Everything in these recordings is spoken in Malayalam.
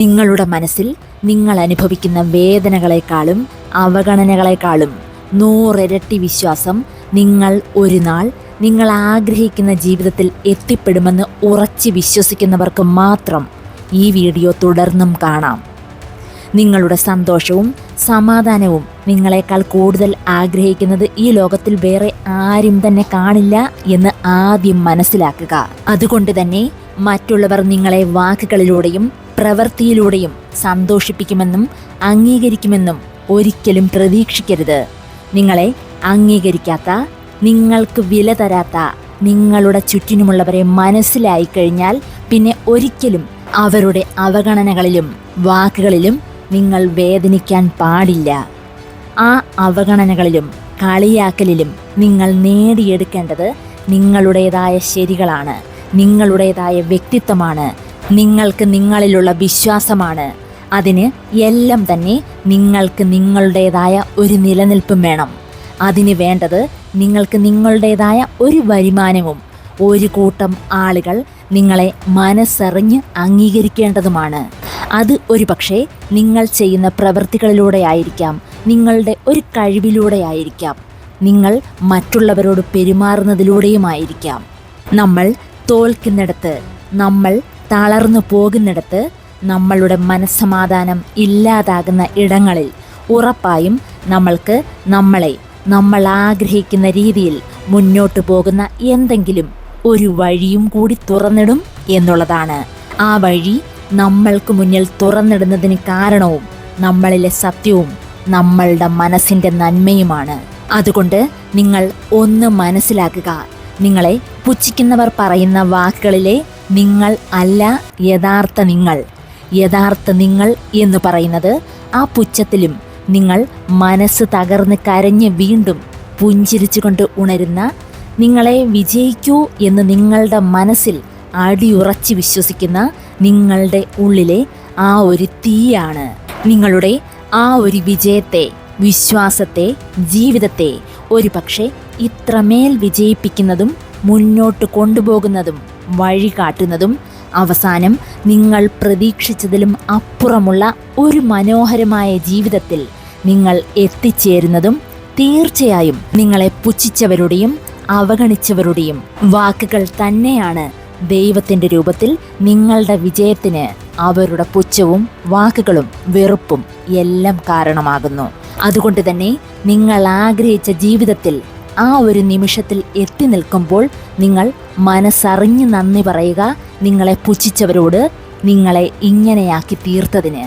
നിങ്ങളുടെ മനസ്സിൽ നിങ്ങൾ അനുഭവിക്കുന്ന വേദനകളെക്കാളും അവഗണനകളെക്കാളും നൂറിരട്ടി വിശ്വാസം നിങ്ങൾ ഒരു നാൾ നിങ്ങൾ ആഗ്രഹിക്കുന്ന ജീവിതത്തിൽ എത്തിപ്പെടുമെന്ന് ഉറച്ച് വിശ്വസിക്കുന്നവർക്ക് മാത്രം ഈ വീഡിയോ തുടർന്നും കാണാം. നിങ്ങളുടെ സന്തോഷവും സമാധാനവും നിങ്ങളെക്കാൾ കൂടുതൽ ആഗ്രഹിക്കുന്നത് ഈ ലോകത്തിൽ വേറെ ആരും തന്നെ കാണില്ല എന്ന് ആദ്യം മനസ്സിലാക്കുക. അതുകൊണ്ട് തന്നെ മറ്റുള്ളവർ നിങ്ങളെ വാക്കുകളിലൂടെയും പ്രവൃത്തിയിലൂടെയും സന്തോഷിപ്പിക്കുമെന്നും അംഗീകരിക്കുമെന്നും ഒരിക്കലും പ്രതീക്ഷിക്കരുത്. നിങ്ങളെ അംഗീകരിക്കാത്ത നിങ്ങൾക്ക് വില തരാത്ത നിങ്ങളുടെ ചുറ്റിനുമുള്ളവരെ മനസ്സിലായി കഴിഞ്ഞാൽ പിന്നെ ഒരിക്കലും അവരുടെ അവഗണനകളിലും വാക്കുകളിലും നിങ്ങൾ വേദനിക്കാൻ പാടില്ല. ആ അവഗണനകളിലും കളിയാക്കലിലും നിങ്ങൾ നേടിയെടുക്കേണ്ടത് നിങ്ങളുടേതായ ശരികളാണ്. നിങ്ങളുടേതായ വ്യക്തിത്വമാണ്. നിങ്ങൾക്ക് നിങ്ങളിലുള്ള വിശ്വാസമാണ്. അതിന് എല്ലാം തന്നെ നിങ്ങൾക്ക് നിങ്ങളുടേതായ ഒരു നിലനിൽപ്പും വേണം. അതിന് വേണ്ടത് നിങ്ങൾക്ക് നിങ്ങളുടേതായ ഒരു വരുമാനവും ഒരു കൂട്ടം ആളുകൾ നിങ്ങളെ മനസ്സറിഞ്ഞ് അംഗീകരിക്കേണ്ടതുമാണ്. അത് ഒരു പക്ഷേ നിങ്ങൾ ചെയ്യുന്ന പ്രവൃത്തികളിലൂടെ ആയിരിക്കാം നിങ്ങളുടെ ഒരു കഴിവിലൂടെയായിരിക്കാം നിങ്ങൾ മറ്റുള്ളവരോട് പെരുമാറുന്നതിലൂടെയുമായിരിക്കാം നമ്മൾ തോൽക്കുന്നിടത്ത് നമ്മൾ തളർന്നു പോകുന്നിടത്ത് നമ്മളുടെ മനസ്സമാധാനം ഇല്ലാതാകുന്ന ഇടങ്ങളിൽ ഉറപ്പായും നമ്മൾക്ക് നമ്മളെ നമ്മൾ ആഗ്രഹിക്കുന്ന രീതിയിൽ മുന്നോട്ടു പോകുന്ന എന്തെങ്കിലും ഒരു വഴിയും കൂടി തുറന്നിടും എന്നുള്ളതാണ്. ആ വഴി നമ്മൾക്ക് മുന്നിൽ തുറന്നിടുന്നതിന് കാരണവും നമ്മളിലെ സത്യവും നമ്മളുടെ മനസ്സിന്റെ നന്മയുമാണ്. അതുകൊണ്ട് നിങ്ങൾ ഒന്ന് മനസ്സിലാക്കുക നിങ്ങളെ പുച്ഛിക്കുന്നവർ പറയുന്ന വാക്കുകളിലെ നിങ്ങൾ അല്ല യഥാർത്ഥ നിങ്ങൾ യഥാർത്ഥ നിങ്ങൾ എന്ന് പറയുന്നത് ആ പുച്ഛത്തിലും നിങ്ങൾ മനസ്സ് തകർന്ന് കരഞ്ഞ് വീണ്ടും പുഞ്ചിരിച്ചുകൊണ്ട് ഉണരുന്ന നിങ്ങളെ വിജയിക്കൂ എന്ന് നിങ്ങളുടെ മനസ്സിൽ അടിയുറച്ച് വിശ്വസിക്കുന്ന നിങ്ങളുടെ ഉള്ളിലെ ആ ഒരു തീയാണ്. നിങ്ങളുടെ ആ ഒരു വിജയത്തെ വിശ്വാസത്തെ ജീവിതത്തെ ഒരു പക്ഷേ ഇത്രമേൽ വിജയിപ്പിക്കുന്നതും മുന്നോട്ട് കൊണ്ടുപോകുന്നതും വഴി കാട്ടുന്നതും അവസാനം നിങ്ങൾ പ്രതീക്ഷിച്ചതിലും അപ്പുറമുള്ള ഒരു മനോഹരമായ ജീവിതത്തിൽ നിങ്ങൾ എത്തിച്ചേരുന്നതും തീർച്ചയായും നിങ്ങളെ പുച്ഛിച്ചവരുടെയും അവഗണിച്ചവരുടെയും വാക്കുകൾ തന്നെയാണ് ദൈവത്തിന്റെ രൂപത്തിൽ നിങ്ങളുടെ വിജയത്തിന് അവരുടെ പുച്ഛവും വാക്കുകളും വെറുപ്പും എല്ലാം കാരണമാകുന്നു. അതുകൊണ്ട് തന്നെ നിങ്ങൾ ആഗ്രഹിച്ച ജീവിതത്തിൽ ആ ഒരു നിമിഷത്തിൽ എത്തി നിൽക്കുമ്പോൾ നിങ്ങൾ മനസ്സറിഞ്ഞ് നന്ദി പറയുക നിങ്ങളെ പുച്ഛിച്ചവരോട് നിങ്ങളെ ഇങ്ങനെയാക്കി തീർത്തതിന്.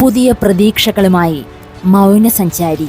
പുതിയ പ്രതീക്ഷകളുമായി മൗനസഞ്ചാരി.